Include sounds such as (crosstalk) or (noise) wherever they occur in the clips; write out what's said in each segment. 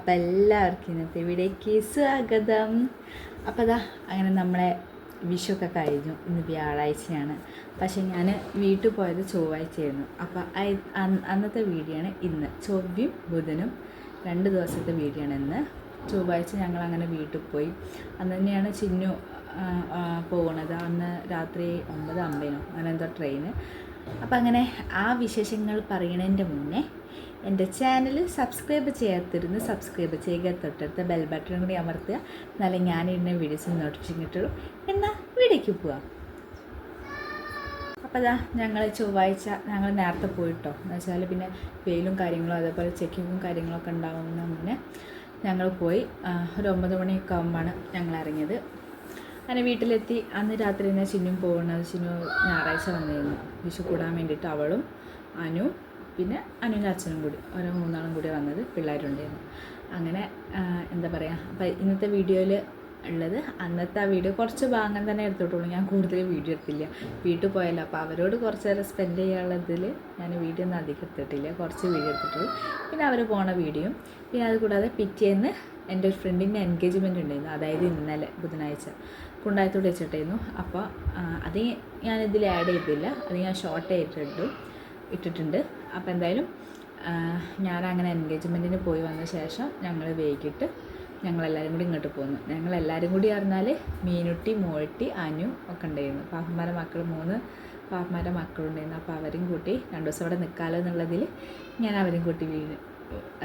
അപ്പം എല്ലാവർക്കും ഇന്നത്തെ വീഡിയോയ്ക്ക് സ്വാഗതം. അപ്പോൾ അതാ അങ്ങനെ നമ്മളെ വിഷുവൊക്കെ കഴിഞ്ഞു. ഇന്ന് വ്യാഴാഴ്ചയാണ്. പക്ഷേ ഞാൻ വീട്ടിൽ പോയത് ചൊവ്വാഴ്ചയായിരുന്നു. അപ്പോൾ അന്നത്തെ വീഡിയോ ആണ് ഇന്ന്. ചൊവ്വയും ബുധനും രണ്ട് ദിവസത്തെ വീഡിയോ ആണ് ഇന്ന്. ചൊവ്വാഴ്ച ഞങ്ങൾ അങ്ങനെ വീട്ടിൽ പോയി. അന്ന് തന്നെയാണ് ചിന്നു പോകുന്നത് അന്ന് രാത്രി ഒമ്പത് അമ്പതിനോ അങ്ങനെന്തോ ട്രെയിന്. അപ്പം അങ്ങനെ ആ വിശേഷങ്ങൾ പറയണതിന്റെ മുന്നേ എന്റെ ചാനൽ സബ്സ്ക്രൈബ് ചെയ്യാത്തിരുന്ന് സബ്സ്ക്രൈബ് ചെയ്യുക തൊട്ടടുത്ത ബെൽ ബട്ടൺ കൂടി അമർത്തുക. എന്നാലേ ഞാനിടുന്ന വീഡിയോസ് നോട്ടിഫിക്കേഷൻ കിട്ടുള്ളൂ. എന്നാൽ വീഡിയോയ്ക്ക് പോവാം. അപ്പോൾ അതാ ഞങ്ങൾ ചൊവ്വാഴ്ച ഞങ്ങൾ നേരത്തെ പോയിട്ടോ. എന്ന് വെച്ചാൽ പിന്നെ വെയിലും കാര്യങ്ങളും അതേപോലെ ചെക്കിങ്ങും കാര്യങ്ങളൊക്കെ ഉണ്ടാകുന്ന മുന്നേ ഞങ്ങൾ പോയി. ഒരു ഒമ്പത് മണിയൊക്കെ ആകുമ്പോഴാണ് ഞങ്ങൾ ഇറങ്ങിയത്. അങ്ങനെ വീട്ടിലെത്തി. അന്ന് രാത്രി തന്നെ ചിന്നും പോകുന്നത് ചിന്നു ഞായറാഴ്ച വന്നിരുന്നു. വിഷു കൂടാൻ വേണ്ടിയിട്ട് അവളും അനു പിന്നെ അനുവിന്റെ അച്ഛനും കൂടി ഓരോ മൂന്നാളും കൂടി വന്നത് പിള്ളേരുണ്ടായിരുന്നു. അങ്ങനെ എന്താ പറയുക അപ്പം ഇന്നത്തെ വീഡിയോയിൽ ഉള്ളത് അന്നത്തെ ആ വീഡിയോ കുറച്ച് ഭാഗം തന്നെ എടുത്തിട്ടുള്ളൂ. ഞാൻ കൂടുതൽ വീഡിയോ എടുത്തില്ല. വീട്ടിൽ പോയല്ലോ. അപ്പോൾ അവരോട് കുറച്ച് നേരം സ്പെൻഡ് ചെയ്യാനുള്ളതിൽ ഞാൻ വീഡിയോ ഒന്നും അധികം എടുത്തിട്ടില്ല. കുറച്ച് വീഡിയോ എടുത്തിട്ടുള്ളൂ. പിന്നെ അവർ പോണ വീഡിയോയും പിന്നെ അതുകൂടാതെ പിറ്റേന്ന് എന്റെ ഒരു ഫ്രണ്ടിന്റെ എൻഗേജ്മെന്റ് ഉണ്ടായിരുന്നു. അതായത് ഇന്നലെ ബുധനാഴ്ച. കുണ്ടായത്തോട് വെച്ചിട്ടായിരുന്നു. അപ്പോൾ അത് ഞാനിതിൽ ആഡ് ചെയ്തില്ല അത് ഞാൻ ഷോർട്ട് ആയിട്ടിട്ടു ഇട്ടിട്ടുണ്ട്. അപ്പോൾ എന്തായാലും ഞാൻ അങ്ങനെ എൻഗേജ്മെന്റിന് പോയി വന്ന ശേഷം ഞങ്ങൾ വൈകിട്ട് ഞങ്ങളെല്ലാവരും കൂടി ഇങ്ങോട്ട് പോന്നു. ഞങ്ങളെല്ലാവരും കൂടി പറഞ്ഞാൽ മീനുട്ടി മോട്ടി അനു ഒക്കെ ഉണ്ടായിരുന്നു. പാപ്പന്മാരുടെ മക്കൾ മൂന്ന് പാപ്പന്മാരുടെ മക്കളുണ്ടായിരുന്നു അപ്പോൾ അവരും കൂട്ടി രണ്ട് ദിവസം അവിടെ നിൽക്കാമല്ലോ എന്നുള്ളതിൽ ഞാൻ അവരും കൂട്ടി വീട്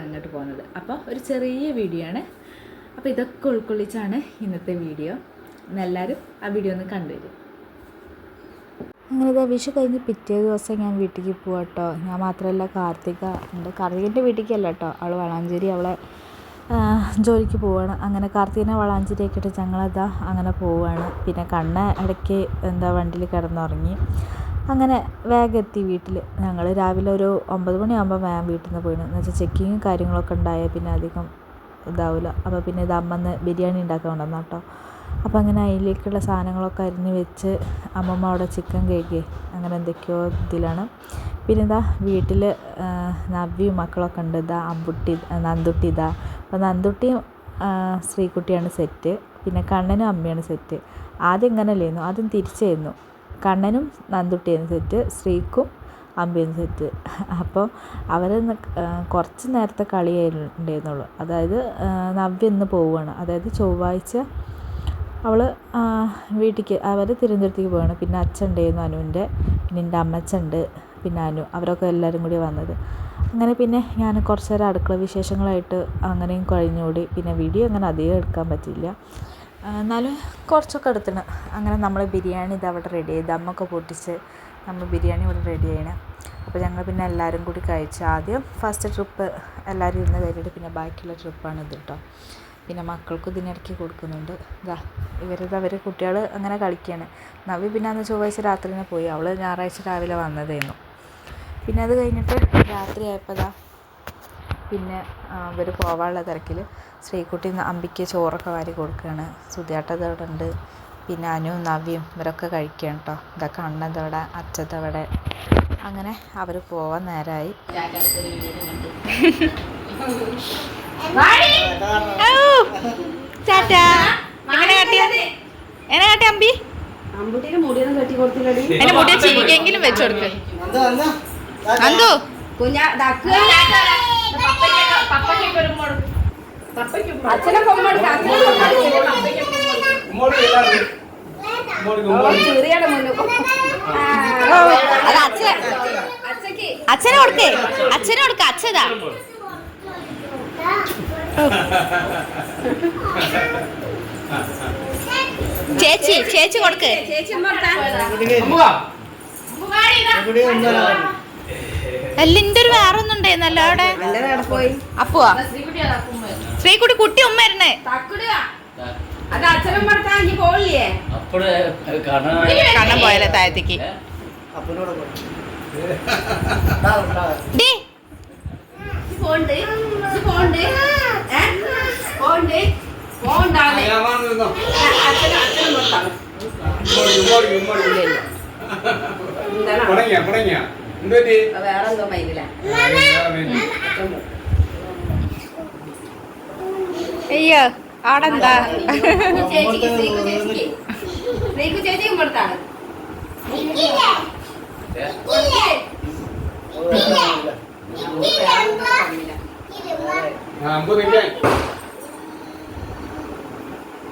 അങ്ങോട്ട് പോകുന്നത് അപ്പോൾ ഒരു ചെറിയ വീഡിയോ ആണ്. അപ്പോൾ ഇതൊക്കെ ഉൾക്കൊള്ളിച്ചാണ് ഇന്നത്തെ വീഡിയോ. എല്ലാവരും ആ വീഡിയോ ഒന്ന് കണ്ടുവരും. അങ്ങനെ ഇതാ വിഷു കഴിഞ്ഞ് പിറ്റേ ദിവസം ഞാൻ വീട്ടിലേക്ക് പോവാ കേട്ടോ ഞാൻ മാത്രമല്ല കാർത്തിക. ഉണ്ട് കാർത്തികന്റെ വീട്ടിലേക്കല്ല കേട്ടോ അവൾ വളാഞ്ചേരി അവളെ ജോലിക്ക് പോവാണ്. അങ്ങനെ കാർത്തികനെ വളാഞ്ചേരി ആക്കിയിട്ട് ഞങ്ങളതാ അങ്ങനെ പോവാണ്. പിന്നെ കണ്ണ ഇടയ്ക്ക് എന്താ വണ്ടിയിൽ കിടന്നുറങ്ങി. അങ്ങനെ വേഗം എത്തി വീട്ടിൽ ഞങ്ങൾ രാവിലെ ഒരു ഒമ്പത് മണിയാകുമ്പോൾ വേഗം വീട്ടിൽ നിന്ന് പോയിന് എന്ന് വെച്ചാൽ ചെക്കിങ്ങും കാര്യങ്ങളൊക്കെ ഉണ്ടായാൽ പിന്നെ അധികം ഇതാവില്ല അപ്പോൾ പിന്നെ ഇത് അമ്മന്ന് ബിരിയാണി ഉണ്ടാക്കാൻ കൊണ്ടുവന്നു അപ്പോൾ അങ്ങനെ അതിലേക്കുള്ള സാധനങ്ങളൊക്കെ അരിഞ്ഞ് വെച്ച് അമ്മമ്മ അവിടെ ചിക്കൻ കഴുകി. അങ്ങനെ എന്തൊക്കെയോ ഇതിലാണ്. പിന്നെ ഇതാ വീട്ടിൽ നവ്യും മക്കളൊക്കെ ഉണ്ട്. ഇതാ അമ്പുട്ടി നന്ദുട്ടി ഇതാ. അപ്പോൾ നന്ദുട്ടിയും ആ, ശ്രീകുട്ടിയാണ് സെറ്റ്. പിന്നെ കണ്ണനും അമ്മയാണ് സെറ്റ്. ആദ്യം ഇങ്ങനെയല്ലായിരുന്നു ആദ്യം തിരിച്ചായിരുന്നു. കണ്ണനും നന്ദുട്ടിയായിരുന്നു സെറ്റ്. ശ്രീക്കും അമ്പയും സെറ്റ്. അപ്പോൾ അവർ കുറച്ച് നേരത്തെ കളിയായിരുന്നു ഉണ്ടായിരുന്നുള്ളൂ. അതായത് നവ്യ ഇന്ന് പോവുകയാണ്. അതായത് ചൊവ്വാഴ്ച അവൾ വീട്ടിലേക്ക് അവർ തിരുവനന്തപുരത്തേക്ക് പോവാണ്. പിന്നെ അച്ഛൻ ഉണ്ടായിരുന്നു അനുവിന്റെ പിന്നെ എന്റെ അമ്മച്ചുണ്ട് പിന്നെ അനു അവരൊക്കെ എല്ലാവരും കൂടി വന്നത്. അങ്ങനെ പിന്നെ ഞാൻ കുറച്ച് നേരം അടുക്കള വിശേഷങ്ങളായിട്ട് അങ്ങനെയും കഴിഞ്ഞുകൂടി. പിന്നെ വീഡിയോ അങ്ങനെ അധികം എടുക്കാൻ പറ്റിയില്ല. എന്നാലും കുറച്ചൊക്കെ എടുത്തിന്. അങ്ങനെ നമ്മൾ ബിരിയാണി ഇത് അവിടെ റെഡി ചെയ്ത് ദമ്മൊക്കെ പൊട്ടിച്ച് നമ്മൾ ബിരിയാണി ഇവിടെ റെഡി ചെയ്യണം. അപ്പോൾ ഞങ്ങൾ പിന്നെ എല്ലാവരും കൂടി കഴിച്ച് ആദ്യം ഫസ്റ്റ് ട്രിപ്പ് എല്ലാവരും ഇരുന്ന് കഴിഞ്ഞിട്ട് പിന്നെ ബാക്കിയുള്ള ട്രിപ്പാണ് ഇത് കേട്ടോ പിന്നെ മക്കൾക്കും ഇതിനിടയ്ക്ക് കൊടുക്കുന്നുണ്ട്. ഇതാ ഇവരിത് അവർ കുട്ടികൾ അങ്ങനെ കളിക്കുകയാണ് നവി പിന്നെ അന്ന് ചൊവ്വാഴ്ച രാത്രി തന്നെ പോയി. അവൾ ഞായറാഴ്ച രാവിലെ വന്നതായിരുന്നു പിന്നെ അത് കഴിഞ്ഞിട്ട് രാത്രി ആയപ്പോൾ ദാ പിന്നെ ഇവർ പോവാനുള്ള തിരക്കിൽ ശ്രീകുട്ടി അമ്പിക്ക് ചോറൊക്കെ വാരി കൊടുക്കുകയാണ് സുധിയാട്ടത് അവിടെ ഉണ്ട്. പിന്നെ അനുവും നവ്യും ഇവരൊക്കെ കഴിക്കുകയാണ് കേട്ടോ ഇതൊക്കെ അണ്ണതവിടെ അച്ഛതവിടെ അങ്ങനെ അവർ പോവാൻ നേരമായി (laughs) എങ്ങനെ കാട്ടിയ? എങ്ങനെ കാട്ടിയ അമ്പി? എന്റെ മുടിയെ ചിരിക്കെങ്കിലും അന്തോ അച്ഛനെ കൊടുക്കേ. അച്ഛനെ കൊടുക്ക. അച്ഛതാ. ചേച്ചി ചേച്ചി കൊടുക്ക്. അല്ല എന്റെ ഒരു വേറെ ഒന്നും ഉണ്ടായിരുന്നല്ലോ അവിടെ? പോയി. അപ്പുവാ. ശ്രീകുട്ടി കുട്ടി ഉമ്മ ഇരുന്നേ കണ്ണം പോയല്ലേ താഴത്തേക്ക്. ഡേ. ഫോണ്ട് ഇത് പോണ്ട്. ഏ? പോണ്ട് പോണ്ടാണ് അച്ഛനും അച്ഛനും മടുത്താണ് എന്താണ്? വേറെ എന്തോ മൈനില അയ്യോ ആടെന്താ ചേച്ചിക്ക് ശ്രീകു ചേച്ചിക്ക്. ശ്രീകു ചേച്ചിക്കും കൊടുത്താണ്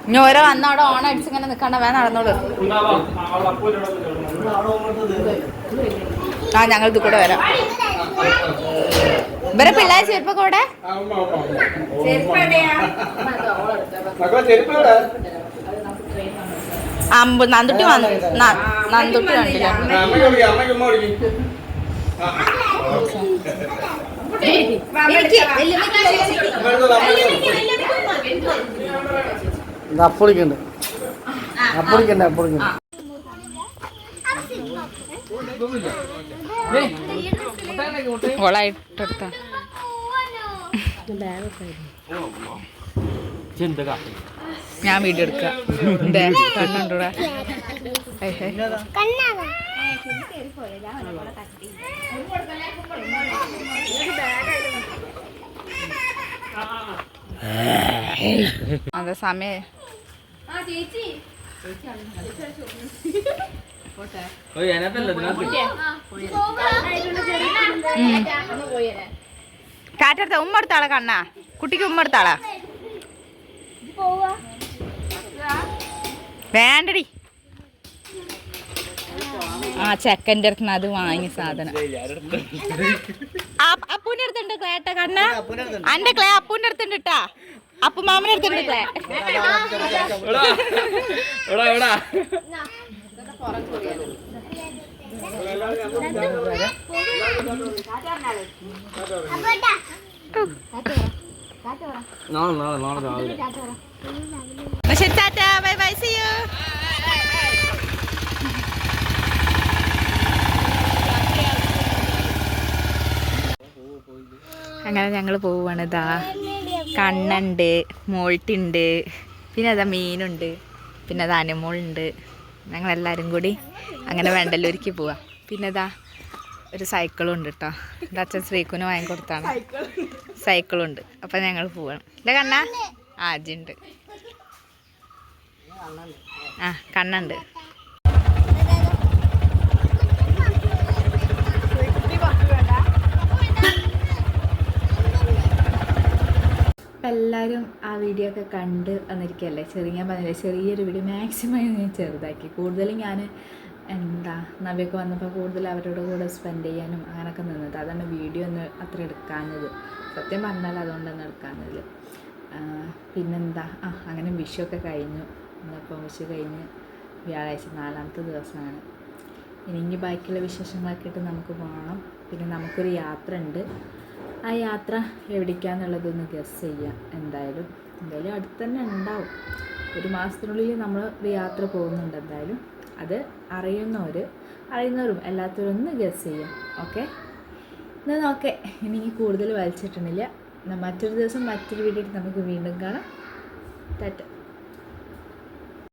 ഇനി ഓരോ വന്ന അവിടെ ഓണം അടിച്ച് ഇങ്ങനെ നിൽക്കണ്ട വേ നടന്നോളൂ. ആ ഞങ്ങൾ ഇത് കൂടെ വരാം. ഇവരെ പിള്ളേർ ചെരുപ്പൊക്കെ കൂടെ അമ്പ് നന്ദുട്ടി വന്നു നന്ദുട്ടി കണ്ടില്ല? അപ്പൊളിക്കണ്ട്. അപ്പൊളിക്കണ്ട അപ്പൊളിക്കണ്ട. ഓളായിട്ടെടുത്ത. ഞാൻ വീട് എടുക്ക. കണ്ണുണ്ടോടാ. അതെ സമയം. ആ ചേച്ചി. കാറ്റെടുത്ത ഉമ്മ എടുത്താളെ കണ്ണാ. കുട്ടിക്ക് ഉമ്മ എടുത്താളാ. വേണ്ടടി. ആ ചെക്കന്റെ അടുത്ത് അത് വാങ്ങി സാധനം. അപ്പൂന്റെ അടുത്തുണ്ട് ക്ലേട്ട കണ്ണ. അന്റെ ക്ലേ അപ്പൂന്റെ അടുത്തുണ്ട് ട്ടാ അപ്പു മാമന്റെ അടുത്തുണ്ട് ക്ലേ എടാ എടാ. നാളെ നാളെ നാളെ രാവിലെ. ശരി tata bye bye see you. അങ്ങനെ ഞങ്ങൾ പോവുകയാണ് ഇതാ കണ്ണുണ്ട് മോൾട്ടുണ്ട് പിന്നെ അതാ മീനുണ്ട് പിന്നെ അതാ അനുമോളുണ്ട്. ഞങ്ങളെല്ലാവരും കൂടി അങ്ങനെ വേണ്ടല്ലൂരിക്ക് പോവാം. പിന്നെ അതാ ഒരു സൈക്കിളും ഉണ്ട് കേട്ടോ എന്റെ അച്ഛൻ ശ്രീക്കുന് വാങ്ങിക്കൊടുത്താണ് സൈക്കിളും ഉണ്ട് അപ്പം ഞങ്ങൾ പോവാണ്. ഇല്ല കണ്ണ? ആ അജിണ്ട് ആ കണ്ണുണ്ട്. അപ്പം എല്ലാവരും ആ വീഡിയോ ഒക്കെ കണ്ട് വന്നിരിക്കുകയല്ലേ? ചെറിയ ഞാൻ പറഞ്ഞില്ലേ ചെറിയൊരു വീഡിയോ മാക്സിമം ഞാൻ ചെറുതാക്കി. കൂടുതലും ഞാൻ എന്താ നവ്യൊക്കെ വന്നപ്പോൾ കൂടുതൽ അവരുടെ കൂടെ സ്പെൻഡ് ചെയ്യാനും അങ്ങനെയൊക്കെ നിന്നത്. അതാണ് വീഡിയോ ഒന്ന് അത്ര എടുക്കാഞ്ഞത്. സത്യം പറഞ്ഞാൽ അതുകൊണ്ടൊന്നും എടുക്കാഞ്ഞത്. പിന്നെന്താ? ആ അങ്ങനെ വിഷുവൊക്കെ കഴിഞ്ഞു. ഇന്നിപ്പം വിഷു കഴിഞ്ഞ് വ്യാഴാഴ്ച നാലാമത്തെ ദിവസമാണ്. ഇനി ഇനി ബാക്കിയുള്ള വിശേഷങ്ങളൊക്കെ ഇട്ട് നമുക്ക് പോകണം പിന്നെ നമുക്കൊരു യാത്ര ഉണ്ട് ആ യാത്ര എവിടേക്കാന്നുള്ളതൊന്ന് ഗസ് ചെയ്യാം. എന്തായാലും എന്തായാലും അടുത്ത് തന്നെ ഉണ്ടാവും. ഒരു മാസത്തിനുള്ളിൽ നമ്മൾ ഒരു യാത്ര പോകുന്നുണ്ട് എന്തായാലും. അത് അറിയുന്നവർ അറിയുന്നവരും എല്ലാത്തവരും ഒന്ന് ഗസ് ചെയ്യാം. ഓക്കെ എന്നാൽ ഓക്കെ ഇനി കൂടുതൽ വലിച്ചിട്ടുണ്ടില്ല എന്നാൽ മറ്റൊരു ദിവസം മറ്റൊരു വീഡിയോ നമുക്ക് വീണ്ടും കാണാം. ടാറ്റ